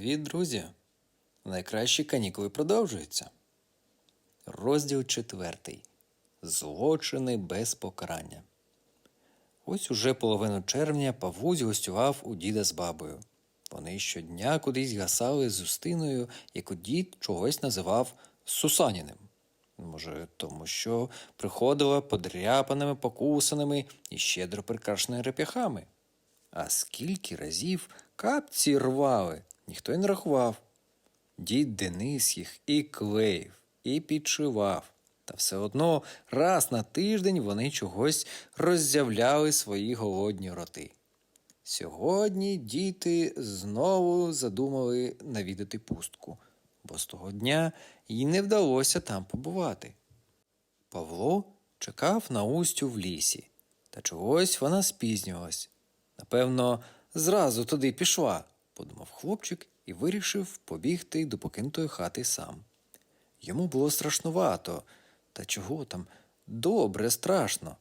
Привіт, друзі! Найкращі канікули продовжуються. Розділ четвертий. Злочини без покарання. Ось уже половину червня Павлусь гостював у діда з бабою. Вони щодня кудись гасали з Устиною, яку дід чогось називав Сусаніним. Може, тому що приходила подряпаними, покусаними і щедро прикрашеними реп'яхами. А скільки разів капці рвали, ніхто й не рахував. Дід Денис їх і клеїв, і підшивав. Та все одно раз на тиждень вони чогось роззявляли свої голодні роти. Сьогодні діти знову задумали навідати пустку, бо з того дня їй не вдалося там побувати. Павло чекав на Устю в лісі, та чогось вона спізнювалась. Напевно, зразу туди пішла, подумав хлопчик і вирішив побігти до покинутої хати сам. Йому було страшнувато, та чого там добре страшно.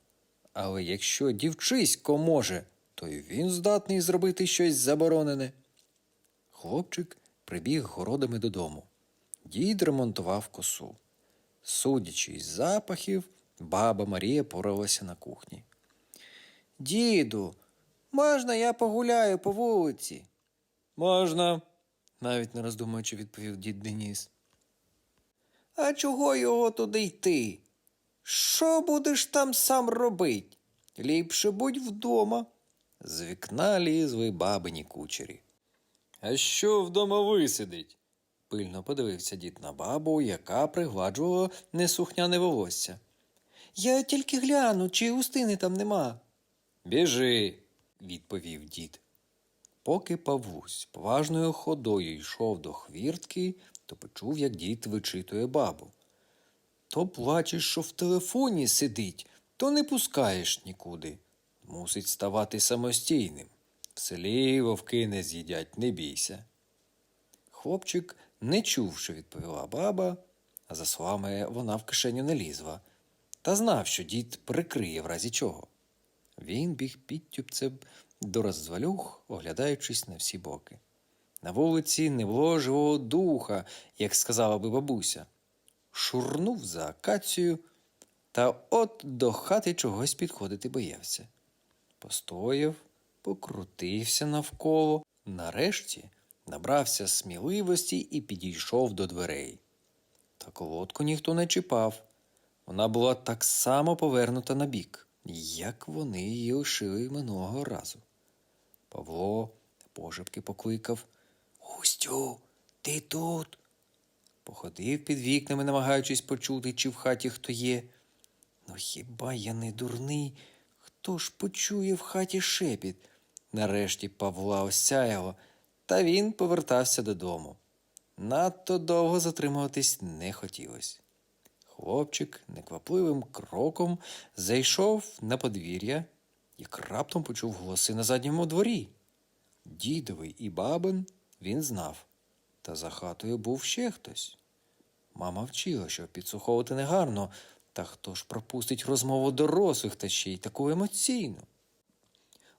Але якщо дівчисько може, то й він здатний зробити щось заборонене. Хлопчик прибіг городами додому. Дід ремонтував косу. Судячи із запахів, баба Марія поралася на кухні. Діду, можна я погуляю по вулиці? Можна, навіть не роздумуючи, відповів дід Деніс. А чого його туди йти? Що будеш там сам робить? Ліпше будь вдома. З вікна лізли бабині кучері. А що вдома висидить? пильно подивився дід на бабу, яка пригладжувала несухняне волосся. Я тільки гляну, чи устини там нема. Біжи, відповів дід. Поки Павлусь поважною ходою йшов до хвіртки, то почув, як дід вичитує бабу. То плачеш, що в телефоні сидить, то не пускаєш нікуди. Мусить ставати самостійним. В селі вовки не з'їдять, не бійся. Хлопчик не чув, що відповіла баба, а за словами вона в кишеню не лізла, та знав, що дід прикриє в разі чого. Він біг підтюпцем до розвалюх, оглядаючись на всі боки. На вулиці не було живого духа, як сказала би бабуся. Шурнув за акацію, та от до хати чогось підходити боявся. Постояв, покрутився навколо, нарешті набрався сміливості і підійшов до дверей. Та колодку ніхто не чіпав. Вона була так само повернута на бік, як вони її лишили минулого разу. Павло пошепки покликав Устю, ти тут? Походив під вікнами, намагаючись почути, чи в хаті хто є. Ну хіба я не дурний? Хто ж почує в хаті шепіт? Нарешті Павла осяяло, та він повертався додому. Надто довго затримуватись не хотілося. Хлопчик неквапливим кроком зайшов на подвір'я, як раптом почув голоси на задньому дворі. Дідовий і бабин він знав, та за хатою був ще хтось. Мама вчила, що підслуховувати негарно, та хто ж пропустить розмову дорослих та ще й таку емоційну.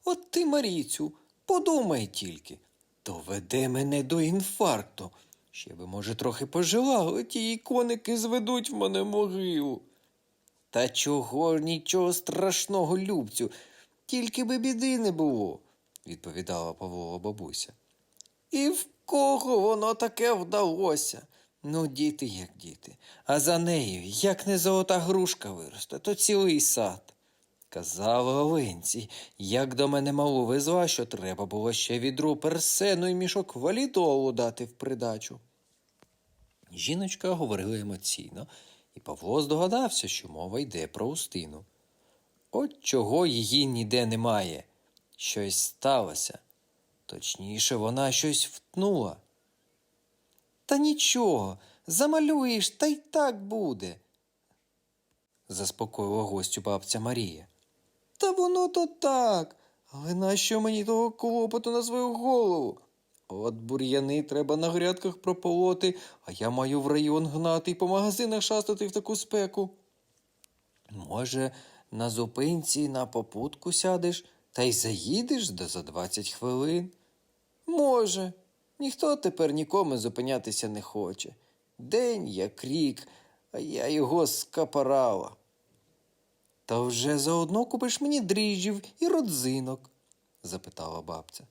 От ти, Маріцю, подумай тільки, доведе мене до інфаркту. Ще би, може, трохи пожила, ті коники зведуть в мене могилу. Та чого ж нічого страшного, любцю, тільки би біди не було, відповідала Павлова бабуся. І в кого воно таке вдалося? Ну, діти, як діти, а за нею, як не золота грушка виросте, то цілий сад. Казала Оленці, як до мене малу везла, що треба було ще відру персену і мішок валідолу дати в придачу. Жіночка говорила емоційно, і Павло здогадався, що мова йде про Устину. От чого її ніде немає. Щось сталося. Точніше, вона щось втнула. Та нічого, замалюєш, та й так буде, заспокоїла гостю бабця Марія. Та воно то так. Але нащо мені того клопоту на свою голову? От бур'яни треба на грядках прополоти, а я маю в район гнати і по магазинах шастати в таку спеку. Може, на зупинці на попутку сядеш та й заїдеш до за двадцять хвилин? Може, Ніхто тепер нікому зупинятися не хоче. День як рік, а я його скапарала. Та вже заодно купиш мені дріжджів і родзинок? запитала бабця.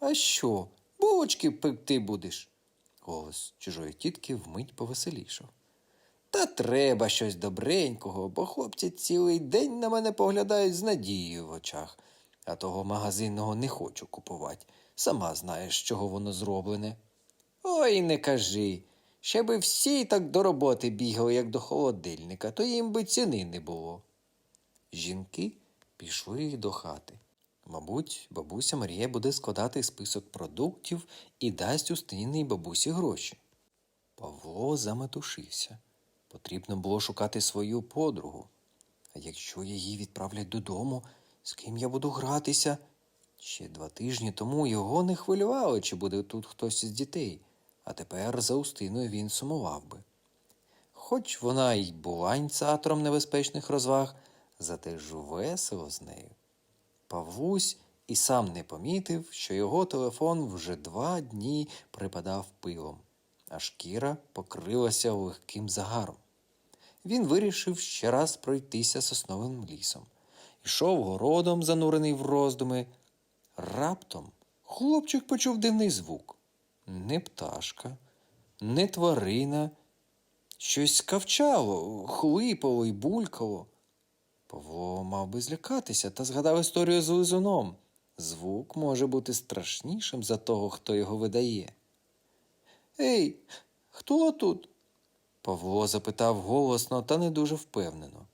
А що, булочки пекти будеш? Голос чужої тітки вмить повеселішав. Та треба щось добренького, бо хлопці цілий день на мене поглядають з надією в очах, а того магазинного не хочу купувати. Сама знаєш, чого воно зроблене. Ой, не кажи. Ще би всі так до роботи бігали, як до холодильника, то їм би ціни не було. Жінки пішли до хати. Мабуть, бабуся Марія буде складати список продуктів і дасть Устиніній бабусі гроші. Павло заметушився. Потрібно було шукати свою подругу. А якщо її відправлять додому, з ким я буду гратися? Ще два тижні тому його не хвилювало, чи буде тут хтось із дітей, а тепер за Устиною він сумував би. Хоч вона й була ініціатором небезпечних розваг, зате ж весело з нею. Павлусь і сам не помітив, що його телефон вже два дні припадав пилом, а шкіра покрилася легким загаром. Він вирішив ще раз пройтися сосновим лісом. Ішов городом, занурений в роздуми. Раптом хлопчик почув дивний звук. Не пташка, не тварина. Щось скавчало, хлипало й булькало. Павло мав би злякатися та згадав історію з лизуном. Звук може бути страшнішим за того, хто його видає. Ей, хто тут? Павло запитав голосно та не дуже впевнено.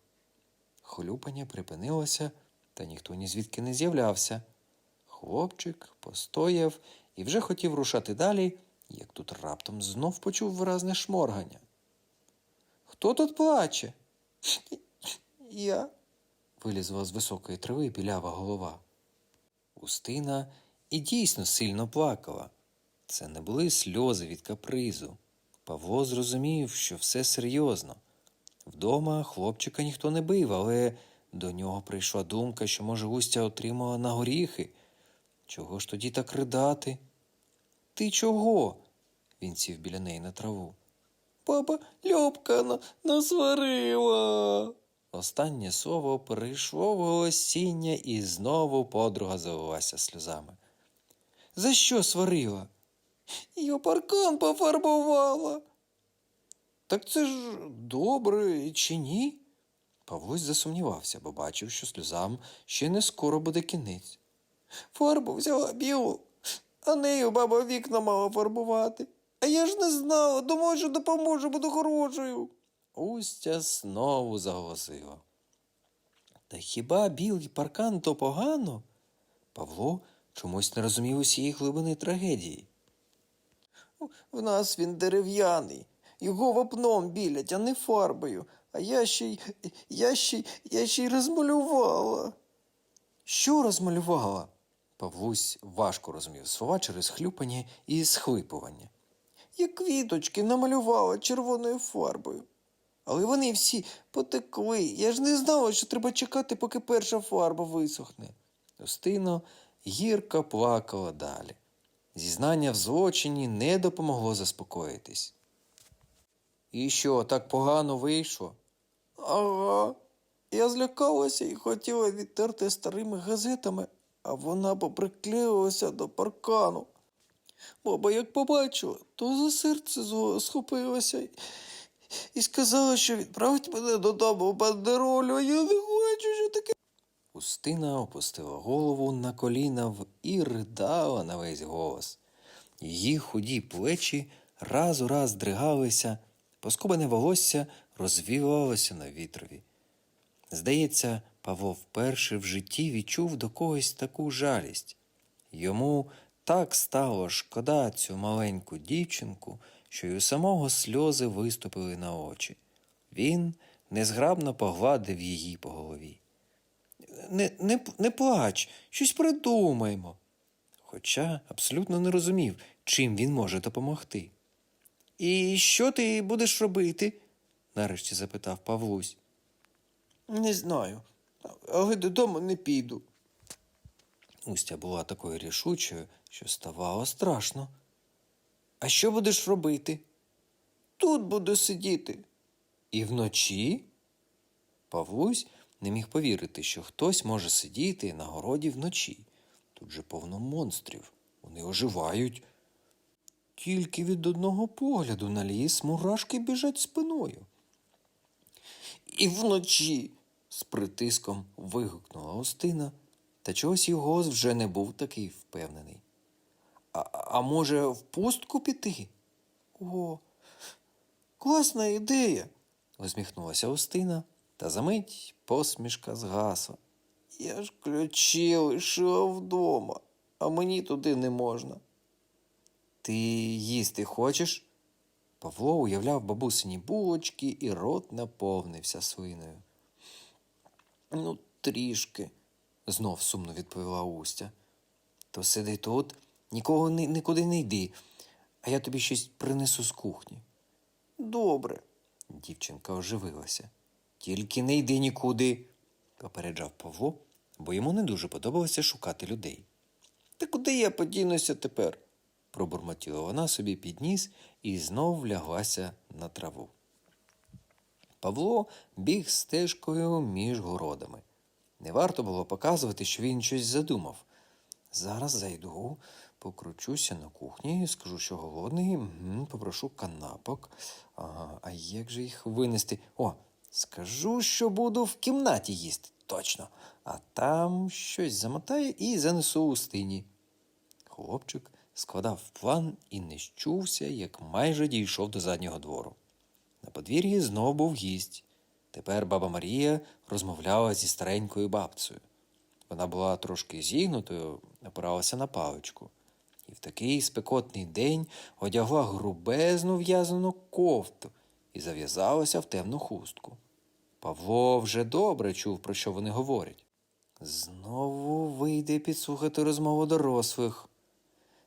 Хлюпання припинилося, та ніхто ні звідки не з'являвся. Хлопчик постояв і вже хотів рушати далі, як тут раптом знов почув виразне шморгання. Хто тут плаче? Я. вилізла з високої трави білява голова. Устина і дійсно сильно плакала. Це не були сльози від капризу. Павло зрозумів, що все серйозно. Вдома хлопчика ніхто не бив, але до нього прийшла думка, що, може, Устя отримала на горіхи. Чого ж тоді так ридати? Ти чого? Він сів біля неї на траву. Баба на- насварила. Останнє слово перейшло в голосіння, і знову подруга залилася сльозами. За що сварила? Я паркан пофарбувала. Так це ж добре чи ні? Павлусь засумнівався, бо бачив, що сльозам ще не скоро буде кінець. Фарбу взяла білу, а нею баба вікна мала фарбувати. А я ж не знала, думала, що допоможу, буду хорошою. Устя знову заголосила. Та хіба білий паркан то погано? Павло чомусь не розумів усієї глибини трагедії. В нас він дерев'яний, його вапном білять, а не фарбою, а я ще й я ще, й- я ще й розмалювала. Що розмалювала? Павлусь важко розумів слова через хлюпання і схлипування. Я квіточки намалювала червоною фарбою. Але вони всі потекли. Я ж не знала, що треба чекати, поки перша фарба висохне. Устино гірко плакала далі. Зізнання в злочині не допомогло заспокоїтись. І що, так погано вийшло? Ага. Я злякалася і хотіла відтерти старими газетами, а вона поприклеїлася до паркану. Баба, як побачила, то за серце схопилася і сказала, що відправить мене додому в бандеролю, а я не хочу, що таке. Устина опустила голову на коліна в- і ридала на весь голос. Її худі плечі раз у раз дригалися, поскобане волосся розвівалося на вітрові. Здається, Павло вперше в житті відчув до когось таку жалість. Йому так стало шкода цю маленьку дівчинку, що й у самого сльози виступили на очі. Він незграбно погладив її по голові. Не, не, не плач, щось придумаймо. Хоча абсолютно не розумів, чим він може допомогти. І що ти будеш робити? нарешті запитав Павлусь. Не знаю, але додому не піду. Устя була такою рішучою, що ставало страшно. А що будеш робити? Тут буду сидіти. І вночі? Павлусь не міг повірити, що хтось може сидіти на городі вночі. Тут же повно монстрів. Вони оживають. Тільки від одного погляду на ліс мурашки біжать спиною. І вночі. з притиском вигукнула Остина, та чогось його вже не був такий впевнений. А, а може, в пустку піти? О, класна ідея, усміхнулася Устина, та за мить посмішка згасла. Я ж ключі лишила вдома, а мені туди не можна. Ти їсти хочеш? Павло уявляв бабусині булочки, і рот наповнився свиною. Ну, трішки, знов сумно відповіла Устя. То сиди тут, нікого ни- нікуди не йди, а я тобі щось принесу з кухні. Добре. Дівчинка оживилася. Тільки не йди нікуди, попереджав Павло, бо йому не дуже подобалося шукати людей. Та куди я подінуся тепер? пробурмотіла вона собі під ніс і знов ляглася на траву. Павло біг стежкою між городами. Не варто було показувати, що він щось задумав. Зараз зайду, покручуся на кухні, скажу, що голодний, попрошу канапок. Ага, а як же їх винести? О, скажу, що буду в кімнаті їсти, точно. А там щось замотаю і занесу у стині. Хлопчик складав план і не щувся, як майже дійшов до заднього двору. На подвір'ї знов був гість. Тепер баба Марія розмовляла зі старенькою бабцею. Вона була трошки зігнутою, опиралася на паличку. І в такий спекотний день одягла грубезну в'язану кофту і зав'язалася в темну хустку. Павло вже добре чув, про що вони говорять. Знову вийде підслухати розмову дорослих.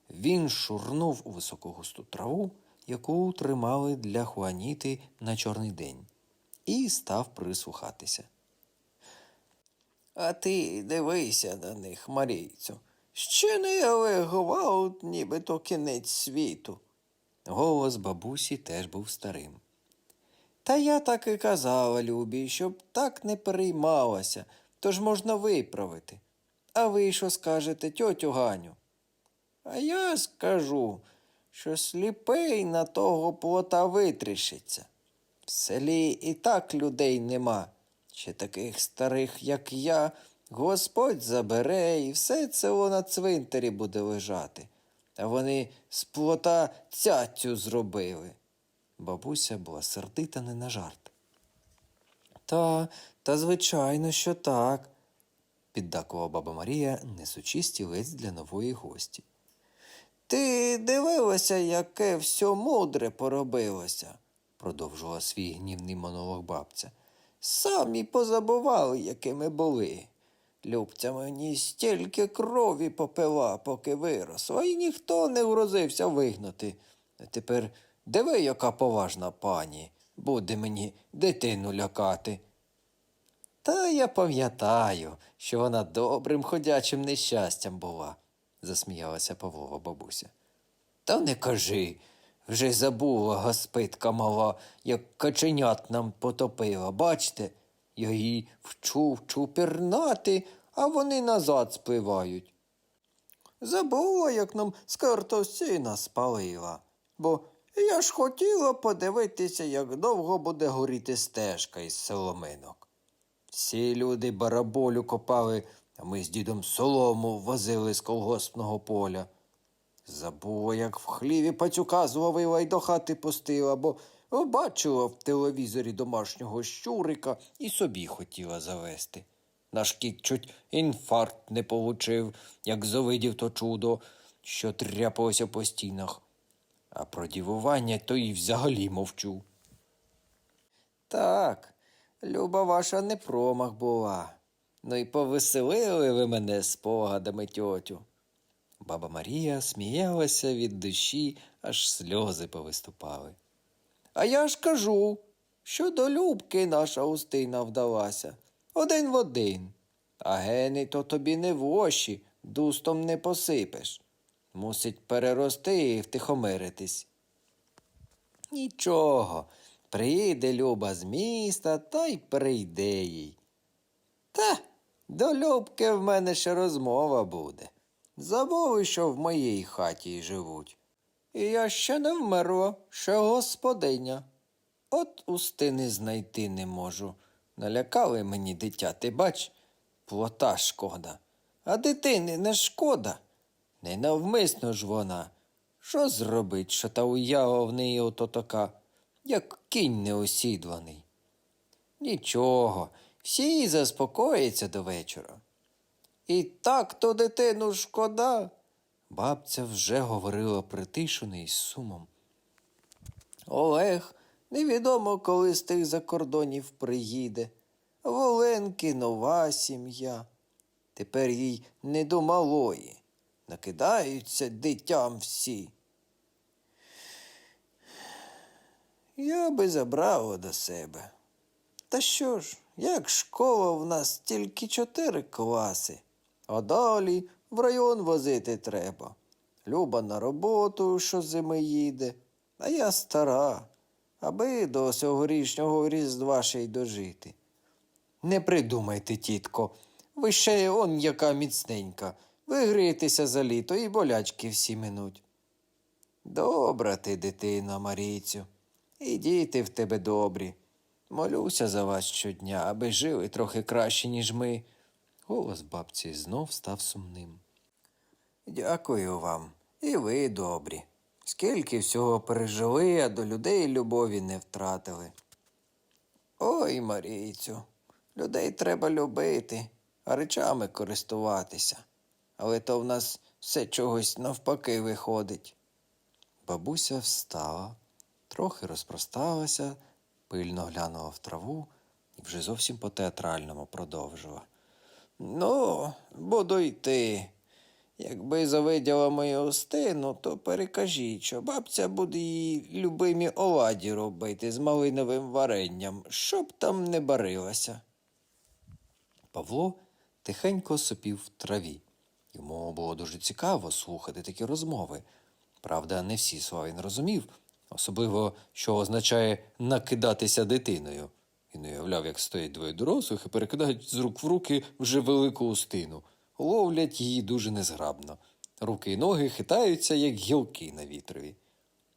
Він шурнув у високогусту траву, яку тримали для Хуаніти на чорний день, і став прислухатися. А ти дивися на них, Марійцю. Не гвалт, ніби то кінець світу. Голос бабусі теж був старим. Та я так і казала, Любі, щоб так не переймалася, тож можна виправити. А ви що скажете, тьотю Ганю? А я скажу, що сліпий на того плота витріщиться. В селі і так людей нема. Ще таких старих, як я, Господь забере, і все це на цвинтарі буде лежати. А вони з плота цяцю зробили. Бабуся була сердита не на жарт. Та, та звичайно, що так, піддакувала баба Марія, несучи стілець для нової гості. Ти дивилася, яке все мудре поробилося, продовжувала свій гнівний монолог бабця. Самі позабували, якими були. Любця мені стільки крові попила, поки виросла, і ніхто не врозився вигнати. А тепер диви, яка поважна пані, буде мені дитину лякати. Та я пам'ятаю, що вона добрим ходячим нещастям була, засміялася Павлова бабуся. Та не кажи, вже забула гаспитка мала, як каченят нам потопила. Бачте, я її вчу, вчу пірнати, а вони назад спливають. Забула, як нам скартосина спалила, бо я ж хотіла подивитися, як довго буде горіти стежка із соломинок. Всі люди бараболю копали, а ми з дідом солому возили з колгоспного поля. Забула, як в хліві пацюка зловила й до хати пустила, бо бачила в телевізорі домашнього щурика і собі хотіла завести. Наш кіт чуть інфаркт не получив, як завидів то чудо, що тряпалося по стінах. А про дівування то й взагалі мовчу. Так, люба ваша не промах була. Ну і повеселили ви мене спогадами, тьотю. Баба Марія сміялася від душі, аж сльози повиступали. А я ж кажу, що до Любки наша Устина вдалася. Один в один. А гени то тобі не воші, дустом не посипеш. Мусить перерости і втихомиритись. Нічого, приїде Люба з міста та й прийде їй. Та до Любки в мене ще розмова буде. Забули, що в моїй хаті живуть. І я ще не вмерла, ще господиня. От устини знайти не можу. Налякали мені дитя, ти бач, плота шкода. А дитини не шкода. Ненавмисно ж вона. Що зробить, що та уява в неї ото така, як кінь неосідланий? Нічого, всі заспокояться до вечора. І так то дитину шкода. Бабця вже говорила притишено і з сумом. Олег невідомо, коли з тих закордонів приїде. В Оленки нова сім'я. Тепер їй не до малої. Накидаються дитям всі. Я би забрала до себе. Та що ж, як школа в нас тільки чотири класи, а далі в район возити треба. Люба на роботу щозими їде, а я стара, аби до сьогорічного різдва ще й дожити. Не придумайте, тітко, ви ще он яка міцненька. Вигрієтеся за літо і болячки всі минуть. Добра ти, дитина, Марійцю, і діти в тебе добрі. Молюся за вас щодня, аби жили трохи краще, ніж ми. Голос бабці знов став сумним. Дякую вам, і ви добрі. Скільки всього пережили, а до людей любові не втратили. Ой, Марійцю, людей треба любити, а речами користуватися. Але то в нас все чогось навпаки виходить. Бабуся встала, трохи розпросталася, пильно глянула в траву і вже зовсім по-театральному продовжила. Ну, буду йти. Якби завиділа мою остину, то перекажіть, що бабця буде їй любимі оладі робити з малиновим варенням, щоб там не барилася. Павло тихенько сопів в траві. Йому було дуже цікаво слухати такі розмови. Правда, не всі слова він розумів, особливо, що означає накидатися дитиною. Він уявляв, як стоять двоє дорослих і перекидають з рук в руки вже велику устину. Ловлять її дуже незграбно. Руки й ноги хитаються, як гілки на вітрові.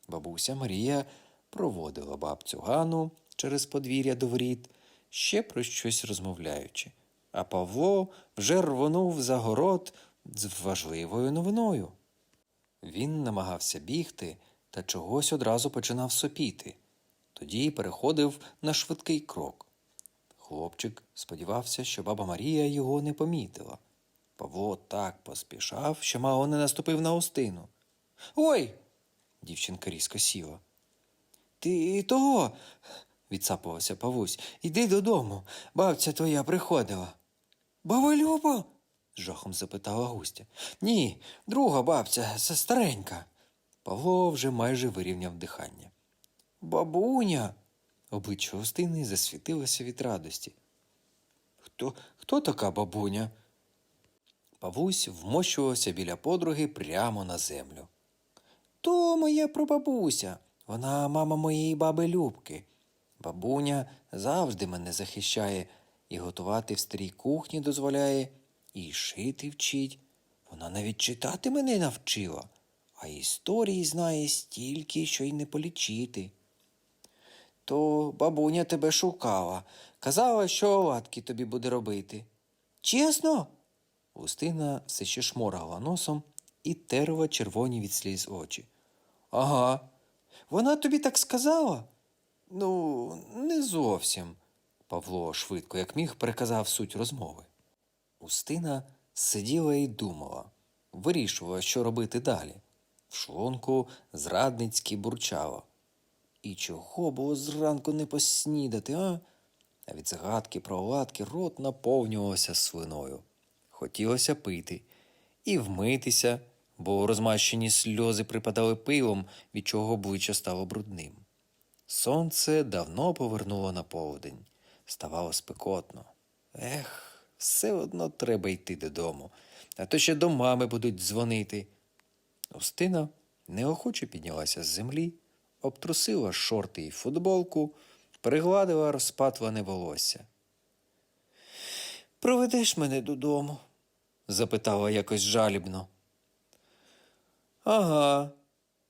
Бабуся Марія проводила бабцю Гану через подвір'я до воріт, ще про щось розмовляючи. А Павло вже рвонув за город з важливою новиною. Він намагався бігти та чогось одразу починав сопіти. Тоді переходив на швидкий крок. Хлопчик сподівався, що баба Марія його не помітила. Павло так поспішав, що мало не наступив на устину. Ой. дівчинка різко сіла. Ти того, відсапувався Павусь. Іди додому. Бабця твоя приходила. Баба? Жахом запитала густя. Ні, друга бабця, це старенька. Павло вже майже вирівняв дихання. Бабуня. Обличчя Устини засвітилося від радості. Хто, хто така бабуня? Павусь вмощувався біля подруги прямо на землю. То моя прабабуся, вона мама моєї баби Любки. Бабуня завжди мене захищає і готувати в старій кухні дозволяє, і шити вчить. Вона навіть читати мене навчила, а історії знає стільки, що й не полічити. То бабуня тебе шукала, казала, що оладки тобі буде робити. Чесно? Устина все ще шморгала носом і терла червоні від сліз очі. Ага. Вона тобі так сказала? Ну, не зовсім. Павло швидко, як міг, переказав суть розмови. Устина сиділа і думала, вирішувала, що робити далі. В шлунку зрадницьки бурчало. І чого було зранку не поснідати, а? А від згадки про оладки рот наповнювався свиною. Хотілося пити і вмитися, бо розмащені сльози припадали пивом, від чого обличчя стало брудним. Сонце давно повернуло на полдень. Ставало спекотно. Ех, все одно треба йти додому, а то ще до мами будуть дзвонити. Устина неохоче піднялася з землі, обтрусила шорти й футболку, пригладила розпатлене волосся. Проведеш мене додому? запитала якось жалібно. Ага,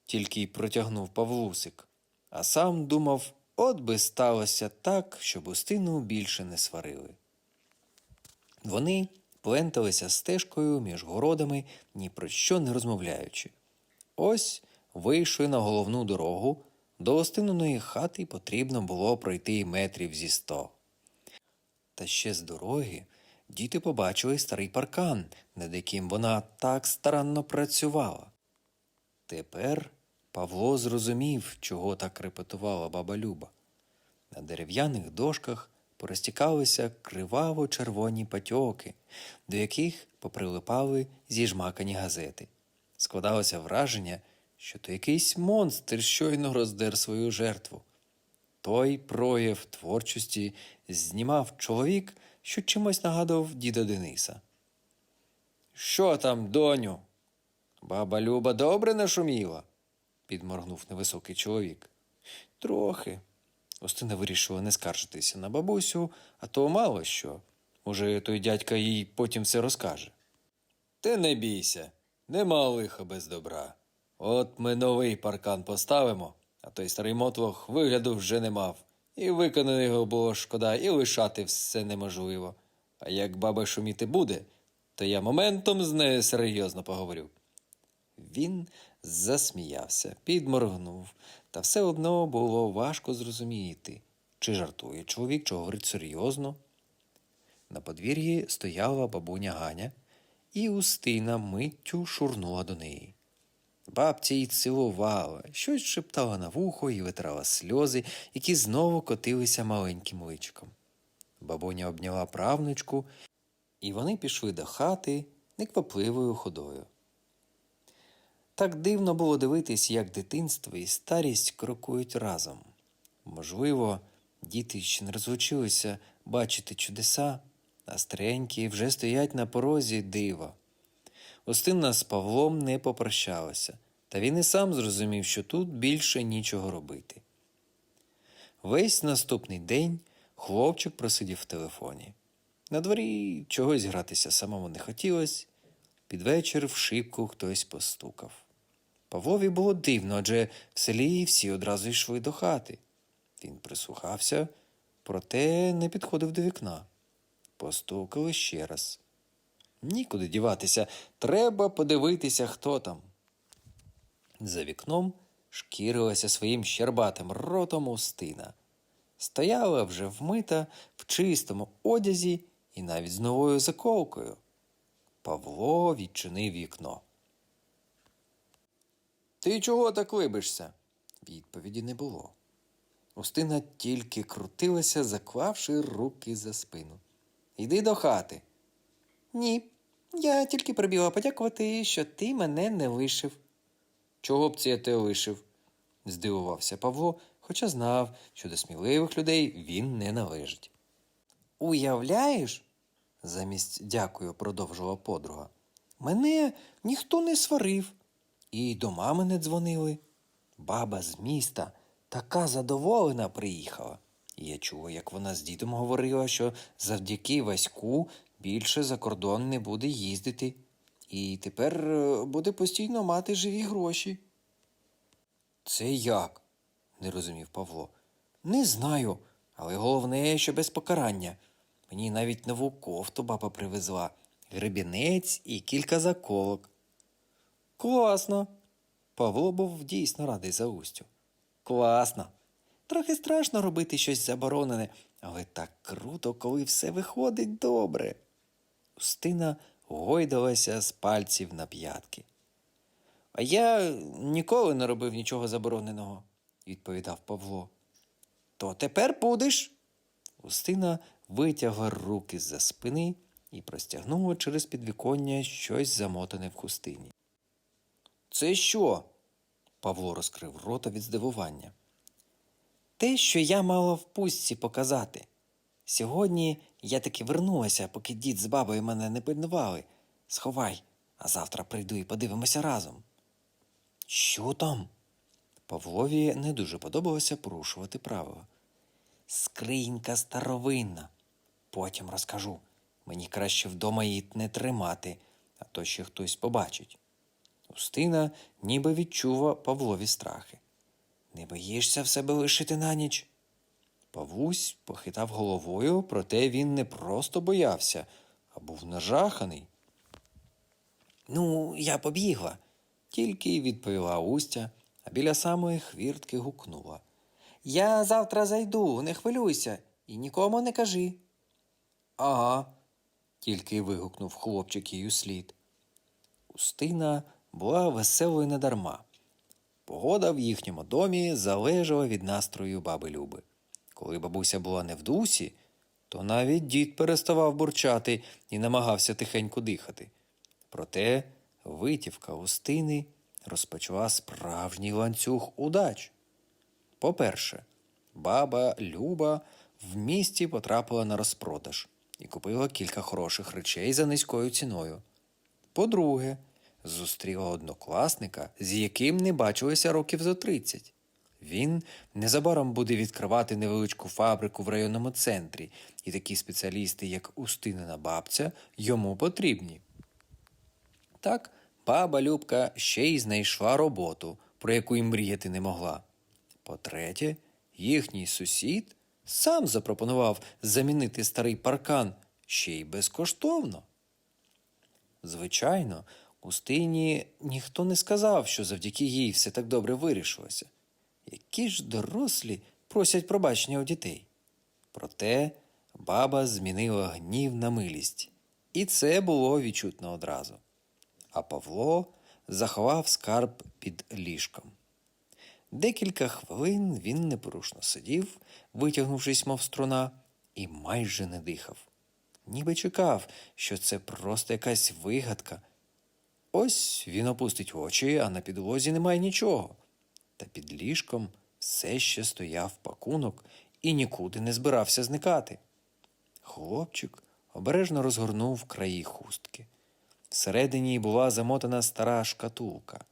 тільки й протягнув Павлусик, а сам думав, от би сталося так, щоб Устину більше не сварили. Вони пленталися стежкою між городами, ні про що не розмовляючи. Ось вийшли на головну дорогу. До Остининої хати потрібно було пройти метрів зі сто. Та ще з дороги діти побачили старий паркан, над яким вона так старанно працювала. Тепер Павло зрозумів, чого так репетувала баба Люба. На дерев'яних дошках порозтікалися криваво-червоні патьоки, до яких поприлипали зіжмакані газети. Складалося враження, що то якийсь монстр щойно роздер свою жертву. Той прояв творчості знімав чоловік, що чимось нагадував діда Дениса. Що там, доню? Баба Люба добре нашуміла, підморгнув невисокий чоловік. Трохи. Устина вирішила не скаржитися на бабусю, а то мало що. Може, той дядька їй потім все розкаже. Ти не бійся, нема лиха без добра. От ми новий паркан поставимо, а той старий мотлох вигляду вже не мав. І виконати його було шкода, і лишати все неможливо. А як баба шуміти буде, то я моментом з нею серйозно поговорю. Він засміявся, підморгнув, та все одно було важко зрозуміти, чи жартує чоловік, чи говорить серйозно. На подвір'ї стояла бабуня Ганя, і Устина миттю шурнула до неї. Бабця її цілувала, щось шептала на вухо і витирала сльози, які знову котилися маленьким личиком. Бабуня обняла правнучку, і вони пішли до хати неквапливою ходою. Так дивно було дивитись, як дитинство і старість крокують разом. Можливо, діти ще не розлучилися бачити чудеса, а старенькі вже стоять на порозі дива. Устина з Павлом не попрощалася, та він і сам зрозумів, що тут більше нічого робити. Весь наступний день хлопчик просидів в телефоні. На дворі чогось гратися самому не хотілося. Під вечір в шибку хтось постукав. Павлові було дивно, адже в селі всі одразу йшли до хати. Він прислухався, проте не підходив до вікна. Постукали ще раз. Нікуди діватися, треба подивитися, хто там. За вікном шкірилася своїм щербатим ротом устина. Стояла вже вмита в чистому одязі і навіть з новою заколкою. Павло відчинив вікно. Ти чого так либишся? Відповіді не було. Устина тільки крутилася, заклавши руки за спину. Йди до хати. Ні, я тільки прибігла подякувати, що ти мене не лишив. Чого б це я те лишив? здивувався Павло, хоча знав, що до сміливих людей він не належить. Уявляєш? замість дякую, продовжувала подруга. Мене ніхто не сварив, і до мами не дзвонили. Баба з міста така задоволена приїхала. І я чула, як вона з дідом говорила, що завдяки Ваську більше за кордон не буде їздити, і тепер е, буде постійно мати живі гроші. Це як? не розумів Павло. Не знаю, але головне, що без покарання. Мені навіть нову кофту баба привезла, гребінець і кілька заколок. Класно. Павло був дійсно радий за Устю. Класно. Трохи страшно робити щось заборонене, але так круто, коли все виходить добре. Устина гойдалася з пальців на п'ятки. А я ніколи не робив нічого забороненого, відповідав Павло. То тепер будеш. Устина витягла руки з-за спини і простягнула через підвіконня щось замотане в хустині. Це що? Павло розкрив рота від здивування. Те, що я мала в пустці показати. Сьогодні я таки вернулася, поки дід з бабою мене не пильнували. Сховай, а завтра прийду і подивимося разом. Що там? Павлові не дуже подобалося порушувати правила. Скринька старовинна. Потім розкажу. Мені краще вдома її не тримати, а то ще хтось побачить. Устина ніби відчула Павлові страхи. Не боїшся в себе лишити на ніч? Павлусь похитав головою, проте він не просто боявся, а був нажаханий. Ну, я побігла, тільки й відповіла Устя, а біля самої хвіртки гукнула. Я завтра зайду, не хвилюйся, і нікому не кажи. Ага, тільки вигукнув хлопчик їй услід. Устина була веселою недарма. Погода в їхньому домі залежала від настрою баби Люби. Коли бабуся була не в дусі, то навіть дід переставав бурчати і намагався тихенько дихати. Проте витівка Устини розпочала справжній ланцюг удач. По-перше, баба Люба в місті потрапила на розпродаж і купила кілька хороших речей за низькою ціною. По-друге, зустріла однокласника, з яким не бачилися років зо 30. Він незабаром буде відкривати невеличку фабрику в районному центрі, і такі спеціалісти, як Устинина бабця, йому потрібні. Так, баба Любка ще й знайшла роботу, про яку й мріяти не могла. По-третє, їхній сусід сам запропонував замінити старий паркан ще й безкоштовно. Звичайно, Устині ніхто не сказав, що завдяки їй все так добре вирішилося. Які ж дорослі просять пробачення у дітей. Проте баба змінила гнів на милість, і це було відчутно одразу. А Павло заховав скарб під ліжком. Декілька хвилин він непорушно сидів, витягнувшись, мов струна, і майже не дихав. Ніби чекав, що це просто якась вигадка. Ось він опустить очі, а на підлозі немає нічого. Та під ліжком все ще стояв пакунок і нікуди не збирався зникати. Хлопчик обережно розгорнув краї хустки. Всередині була замотана стара шкатулка.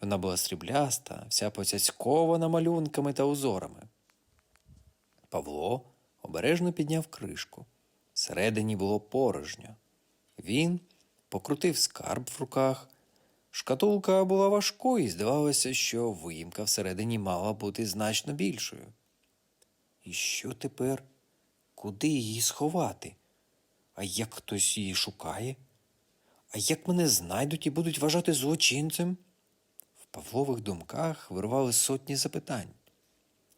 Вона була срібляста, вся поцяцькована малюнками та узорами. Павло обережно підняв кришку. Всередині було порожньо. Він покрутив скарб в руках. Шкатулка була важкою і здавалося, що виїмка всередині мала бути значно більшою. І що тепер? Куди її сховати? А як хтось її шукає? А як мене знайдуть і будуть вважати злочинцем? В Павлових думках вирвали сотні запитань.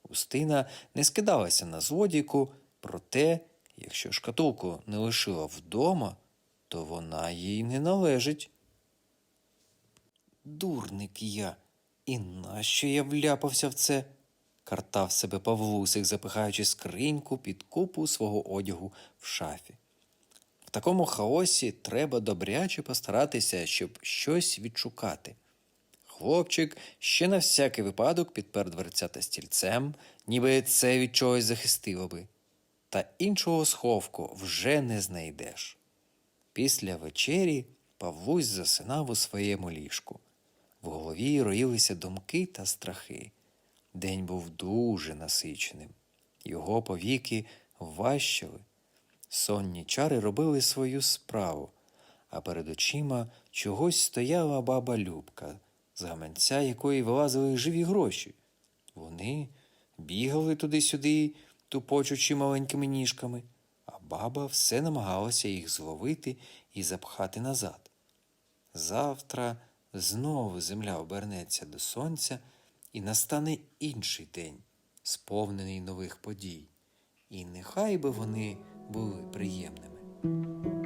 Устина не скидалася на злодійку, проте, якщо шкатулку не лишила вдома, то вона їй не належить. Дурник я, і нащо я вляпався в це? картав себе Павлусик, запихаючи скриньку під купу свого одягу в шафі. В такому хаосі треба добряче постаратися, щоб щось відшукати. Хлопчик ще на всякий випадок підпер дверцята стільцем, ніби це від чогось захистило би. Та іншого сховку вже не знайдеш. Після вечері Павлусь засинав у своєму ліжку. В голові роїлися думки та страхи. День був дуже насиченим. Його повіки важчали. Сонні чари робили свою справу, а перед очима чогось стояла баба Любка, з гаманця якої вилазили живі гроші. Вони бігали туди-сюди, тупочучи маленькими ніжками, баба все намагалася їх зловити і запхати назад. Завтра знову земля обернеться до сонця, і настане інший день, сповнений нових подій. І нехай би вони були приємними.